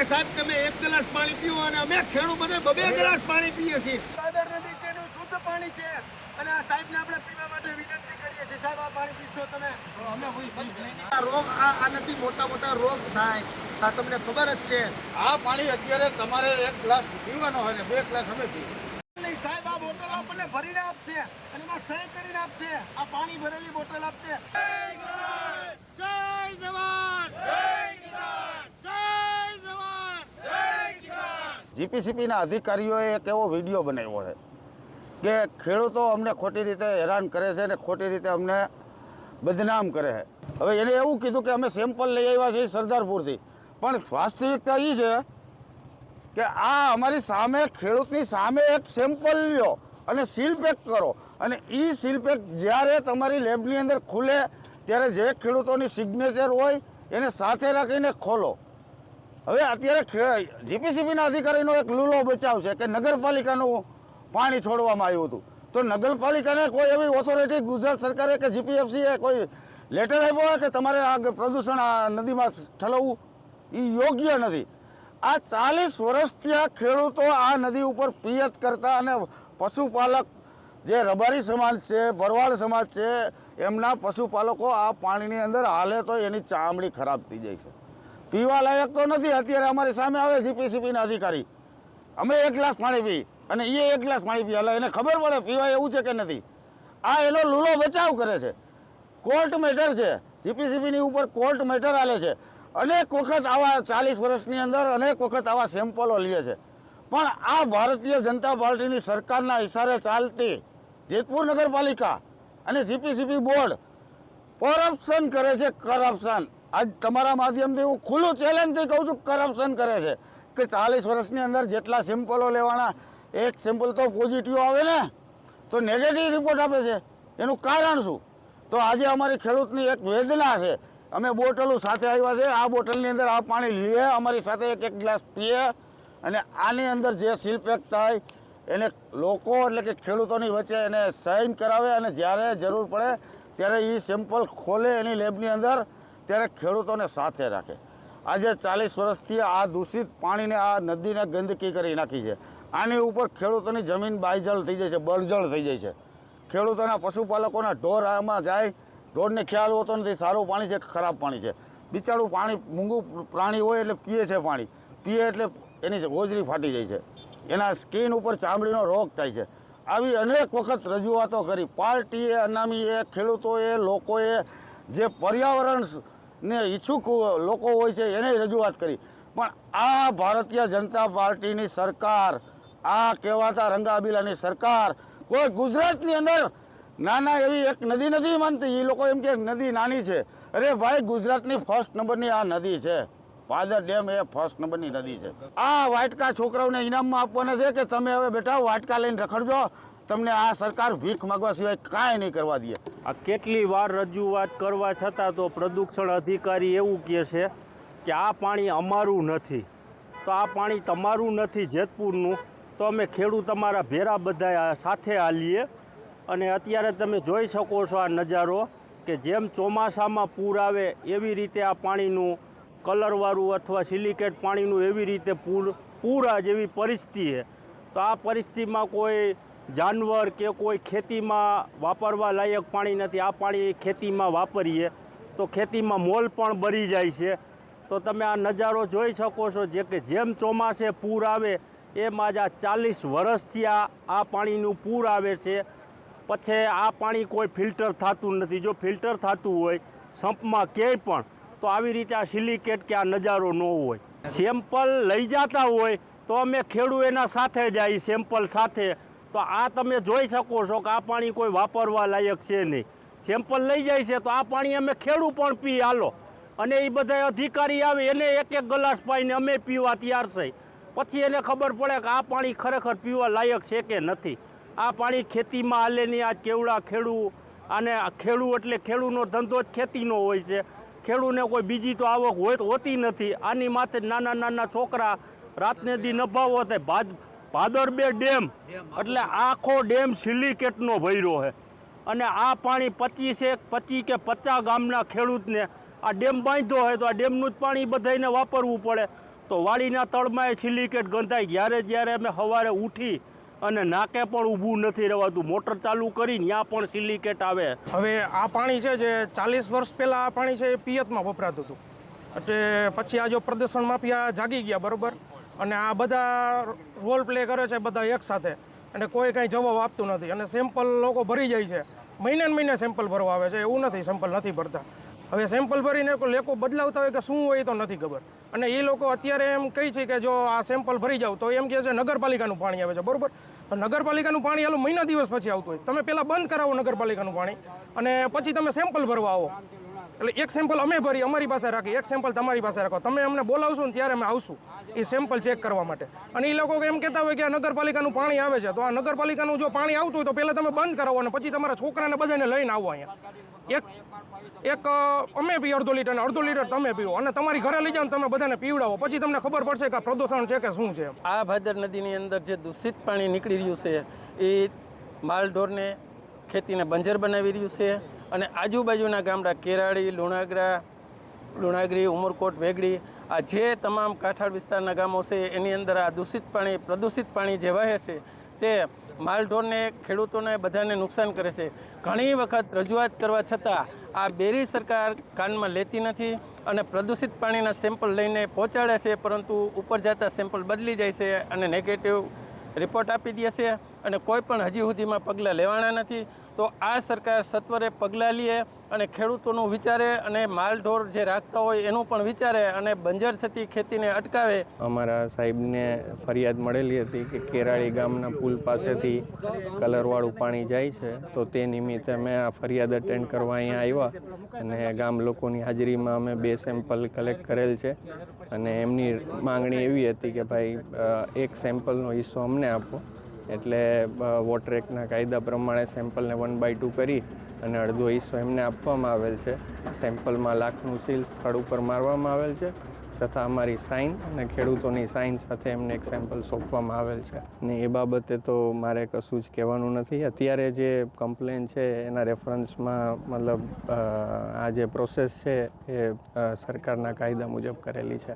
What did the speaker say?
કે સાહેબ તમે એક ગ્લાસ પાણી પીઓ અને અમે ખેડૂત બધા બબે ગ્લાસ પાણી પીએ છીએ. દાદર નદી છે એનું શુદ્ધ પાણી છે. અને આ સાહેબને આપણે પીવા માટે વિનંતી કરીએ છીએ. સાહેબ આ પાણી પીશો તમે. અમે રોગ આ નથી મોટા મોટા રોગ થાય. આ તમને ખબર જ છે. આ પાણી અત્યારે તમારે એક ગ્લાસ પીવાનો હોય ને બે ગ્લાસ અમે પીએ. નહીં સાહેબ આ બોટલ આપણને ભરીને આપશે. અને એમાં સહી કરીને આપશે. આ પાણી ભરેલી બોટલ આપશે. જીપીસીપીના અધિકારીઓએ એક એવો વીડિયો બનાવ્યો છે કે ખેડૂતો અમને ખોટી રીતે હેરાન કરે છે અને ખોટી રીતે અમને બદનામ કરે છે. હવે એને એવું કીધું કે અમે સેમ્પલ લઈ આવ્યા છીએ સરદારપુરથી. પણ વાસ્તવિકતા એ છે કે આ અમારી સામે, ખેડૂતની સામે એક સેમ્પલ લ્યો અને સીલ પેક કરો. અને એ સીલ પેક જ્યારે તમારી લેબની અંદર ખુલે, ત્યારે જે ખેડૂતોની સિગ્નેચર હોય એને સાથે રાખીને ખોલો. હવે અત્યારે જીપીસીબીના અધિકારીનો એક લૂલો બચાવ છે કે નગરપાલિકાનું પાણી છોડવામાં આવ્યું હતું. તો નગરપાલિકાને કોઈ એવી ઓથોરિટી ગુજરાત સરકારે કે જીપીએફસીએ કોઈ લેટર આપ્યો હોય કે તમારે આ પ્રદૂષણ આ નદીમાં ઠલવવું? એ યોગ્ય નથી. આ ચાલીસ વર્ષથી આ ખેડૂતો આ નદી ઉપર પિયત કરતા અને પશુપાલક જે રબારી સમાજ છે, ભરવાડ સમાજ છે, એમના પશુપાલકો આ પાણીની અંદર હાલે તો એની ચામડી ખરાબ થઈ જાય છે. પીવા લાયક તો નથી, અત્યારે અમારી સામે આવે જીપીસીપીના અધિકારી. અમે એક ગ્લાસ પાણી પી અને એ એક ગ્લાસ પાણી પી, એટલે એને ખબર પડે પીવાય એવું છે કે નથી. આ એનો લૂલો બચાવ કરે છે. કોર્ટ મેટર છે. જીપીસીબીની ઉપર કોર્ટ મેટર આલે છે. અનેક વખત આવા ચાલીસ વર્ષની અંદર અનેક વખત આવા સેમ્પલો લે છે. પણ આ ભારતીય જનતા પાર્ટીની સરકારના ઇશારે ચાલતી જેતપુર નગરપાલિકા અને જીપીસીબી બોર્ડ કરપ્શન કરે છે કરપ્શન આજ તમારા માધ્યમથી હું ખુલ્લું ચેલેન્જથી કહું છું, કરપ્શન કરે છે. કે ચાલીસ વર્ષની અંદર જેટલા સેમ્પલો લેવાના, એક સેમ્પલ તો પોઝિટિવ આવે ને, તો નેગેટિવ રિપોર્ટ આપે છે. એનું કારણ શું? તો આજે અમારી ખેડૂતની એક વેદના છે. અમે બોટલો સાથે આવ્યા છે. આ બોટલની અંદર આ પાણી લઈએ અમારી સાથે એક એક ગ્લાસ પીએ અને આની અંદર જે શિલ્પેક પેક થાય, એને લોકો એટલે કે ખેડૂતોની વચ્ચે એને સાઇન કરાવે અને જ્યારે જરૂર પડે, ત્યારે એ સેમ્પલ ખોલે એની લેબની અંદર. ત્યારે ખેડૂતોને સાથે રાખે. આજે ચાલીસ વર્ષથી આ દૂષિત પાણીને, આ નદીને ગંદકી કરી નાખી છે. આની ઉપર ખેડૂતોની જમીન બાયજળ થઈ જાય છે, બળજળ થઈ જાય છે. ખેડૂતોના પશુપાલકોના ઢોર આમાં જાય, ઢોરને ખ્યાલ હોતો નથી, સારું પાણી છે ખરાબ પાણી છે? બિચારું પાણી, મૂંગું પ્રાણી હોય એટલે પીએ છે પાણી. પીએ એટલે એની હોજરી ફાટી જાય છે. એના સ્કિન ઉપર ચામડીનો રોગ થાય છે. આવી અનેક વખત રજૂઆતો કરી. પાર્ટીએ, અનામીએ, ખેડૂતોએ, લોકોએ જે પર્યાવરણને ઈચ્છુક લોકો હોય છે, એને રજૂઆત કરી. પણ આ ભારતીય જનતા પાર્ટીની સરકાર, આ કહેવાતા રંગાબીલાની સરકાર, કોઈ ગુજરાતની અંદર નાના એવી એક નદી નથી માનતી. એ લોકો એમ કે નદી નાની છે. અરે ભાઈ, ગુજરાતની ફર્સ્ટ નંબરની આ નદી છે. પાદર ડેમ એ ફર્સ્ટ નંબરની નદી છે. આ વાટકા છોકરાઓને ઇનામમાં આપવાના છે કે તમે હવે બેટા વાટકા લઈને રખડજો? તમને આ સરકાર ભીખ માગવા સિવાય કાંઈ નહીં કરવા દે. આ કેટલી વાર રજૂઆત કરવા છતાં તો પ્રદૂષણ અધિકારી એવું કહે છે કે આ પાણી અમારું નથી. તો આ પાણી તમારું નથી જેતપુરનું, તો અમે ખેડૂત તમારા ભેરા બધા સાથે હાલીએ. અને અત્યારે તમે જોઈ શકો છો આ નજારો કે જેમ ચોમાસામાં પૂર આવે એવી રીતે આ પાણીનું કલરવાળું અથવા સિલિકેટ પાણીનું એવી રીતે પૂર પૂર જેવી પરિસ્થિતિ તો આ પરિસ્થિતિમાં કોઈ જાનવર કે કોઈ ખેતીમાં વાપરવા લાયક પાણી નથી. આ પાણી ખેતીમાં વાપરીએ તો ખેતીમાં મોલ પણ બળી જાય છે. તો તમે આ નજારો જોઈ શકો છો જે કે જેમ ચોમાસે પૂર આવે એમ આજ આ ચાલીસ વર્ષથી આ આ પાણીનું પૂર આવે છે. પછી આ પાણી કોઈ ફિલ્ટર થતું નથી. જો ફિલ્ટર થતું હોય સંપમાં ક્યાંય પણ, તો આવી રીતે આ સિલિકેટ કે આ નજારો ન હોય. સેમ્પલ લઈ જતા હોય તો અમે ખેડૂત એના સાથે જાય, સેમ્પલ સાથે તો આ તમે જોઈ શકો છો કે આ પાણી કોઈ વાપરવા લાયક છે નહીં. સેમ્પલ લઈ જાય છે તો આ પાણી અમે ખેડૂ પણ પી હાલો અને એ બધા અધિકારી આવે, એને એક એક ગ્લાસ પાઈને અમે પીવા તૈયાર છે. પછી એને ખબર પડે કે આ પાણી ખરેખર પીવા લાયક છે કે નથી. આ પાણી ખેતીમાં હાલે નહીં, આ કેવડા ખેડૂ અને ખેડૂ એટલે ખેડૂનો ધંધો જ ખેતીનો હોય છે. ખેડૂને કોઈ બીજી તો આવક હોય હોતી નથી. આની માથે નાના નાના છોકરા રાતને દી નભાવો થાય ભાદ ભાદર બે ડેમ. એટલે આખો ડેમ સિલિકેટનો ભર્યો છે. અને આ પાણી પચીસે પચીસ કે પચાસ ગામના ખેડૂતને આ ડેમ બાંધ્યો હોય તો આ ડેમનું જ પાણી બધાને વાપરવું પડે. તો વાડીના તળમાં એ સિલિકેટ ગંધાય. જ્યારે જ્યારે અમે સવારે ઉઠી અને નાકે પણ ઊભું નથી રહેવાતું, મોટર ચાલુ કરી ત્યાં પણ સિલિકેટ આવે. હવે આ પાણી છે જે ચાલીસ વર્ષ પહેલાં આ પાણી છે એ પિયતમાં વપરાતું હતું. એટલે પછી આ જો પ્રદૂષણ માફિયા જાગી ગયા, બરોબર? અને આ બધા રોલ પ્લે કરે છે બધા એકસાથે અને કોઈ કાંઈ જવાબ આપતું નથી. અને સેમ્પલ લોકો ભરી જાય છે. મહિને મહિને સેમ્પલ ભરવા આવે છે. એવું નથી સેમ્પલ નથી ભરતા. હવે સેમ્પલ ભરીને લેકો બદલાવતા હોય કે શું હોય તો નથી ખબર. અને એ લોકો અત્યારે એમ કહે છે કે જો આ સેમ્પલ ભરી જાવ તો એમ કહે છે નગરપાલિકાનું પાણી આવે છે. બરોબર? નગરપાલિકાનું પાણી હાલો મહિના દિવસ પછી આવતું હોય. તમે પહેલાં બંધ કરાવો નગરપાલિકાનું પાણી. અને પછી તમે સેમ્પલ ભરવા આવો. એટલે એક સેમ્પલ અમે ભરી, અમારી પાસે રાખી, એક સેમ્પલ તમારી પાસે રાખો. તમે અમને બોલાવશો ને ત્યારે અમે આવશું એ સેમ્પલ ચેક કરવા માટે. અને એ લોકો એમ કહેતા હોય કે આ નગરપાલિકાનું પાણી આવે છે. તો આ નગરપાલિકાનું જો પાણી આવતું હોય તો પહેલાં તમે બંધ કરાવો અને પછી તમારા છોકરાને બધાને લઈને આવો અહીંયા. એક એક અમે પી અડધો લીટર અને અડધો લીટર તમે પીવો અને તમારી ઘરે લઈ જાઓ તમે બધાને પીવડાવો. પછી તમને ખબર પડશે કે પ્રદૂષણ છે કે શું છે. આ ભાદર નદીની અંદર જે દૂષિત પાણી નીકળી રહ્યું છે, એ માલઢોરને ખેતીને બંજર બનાવી રહ્યું છે. અને આજુબાજુના ગામડા કેરાળી, લુણાગરા, લુણાગરી, ઉમરકોટ, વેગડી, આ જે તમામ કાંઠાળ વિસ્તારના ગામો છે, એની અંદર આ દૂષિત પાણી, પ્રદૂષિત પાણી જે વહે છે, તે માલઢોરને, ખેડૂતોને બધાને નુકસાન કરે છે. ઘણી વખત રજૂઆત કરવા છતાં આ બેરી સરકાર કાનમાં લેતી નથી અને પ્રદૂષિત પાણીના સેમ્પલ લઈને પહોંચાડે છે, પરંતુ ઉપર જતા સેમ્પલ બદલી જાય છે અને નેગેટિવ રિપોર્ટ આપી દે છે. અને કોઈ પણ હજી સુધીમાં પગલાં લેવાના નથી, તો આ સરકાર સત્વરે પગલાં લે અને ખેડૂતોનું વિચારે અને માલઢોર જે રાખતા હોય એનું પણ વિચારે અને બંજર થતી ખેતીને અટકાવે. અમારા સાહેબને ફરિયાદ મળેલી હતી કે કેરાળી ગામના પુલ પાસેથી કલરવાળું પાણી જાય છે, તો તે નિમિત્તે અમે આ ફરિયાદ અટેન્ડ કરવા અહીંયા આવ્યા અને ગામ લોકોની હાજરીમાં અમે બે સેમ્પલ કલેક્ટ કરેલ છે. અને એમની માંગણી એવી હતી કે ભાઈ એક સેમ્પલનો હિસ્સો અમને આપો. એટલે વોટર એક્ટના કાયદા પ્રમાણે સેમ્પલને વન બાય ટુ કરી અને અડધો હિસ્સો એમને આપવામાં આવેલ છે. સેમ્પલમાં લાખનું સીલ સ્થળ ઉપર મારવામાં આવેલ છે, છતાં અમારી સાઇન અને ખેડૂતોની સાઇન સાથે એમને એક સેમ્પલ સોંપવામાં આવેલ છે. ને એ બાબતે તો મારે કશું જ કહેવાનું નથી. અત્યારે જે કમ્પ્લેન છે, એના રેફરન્સમાં મતલબ આ જે પ્રોસેસ છે, એ સરકારના કાયદા મુજબ કરેલી છે.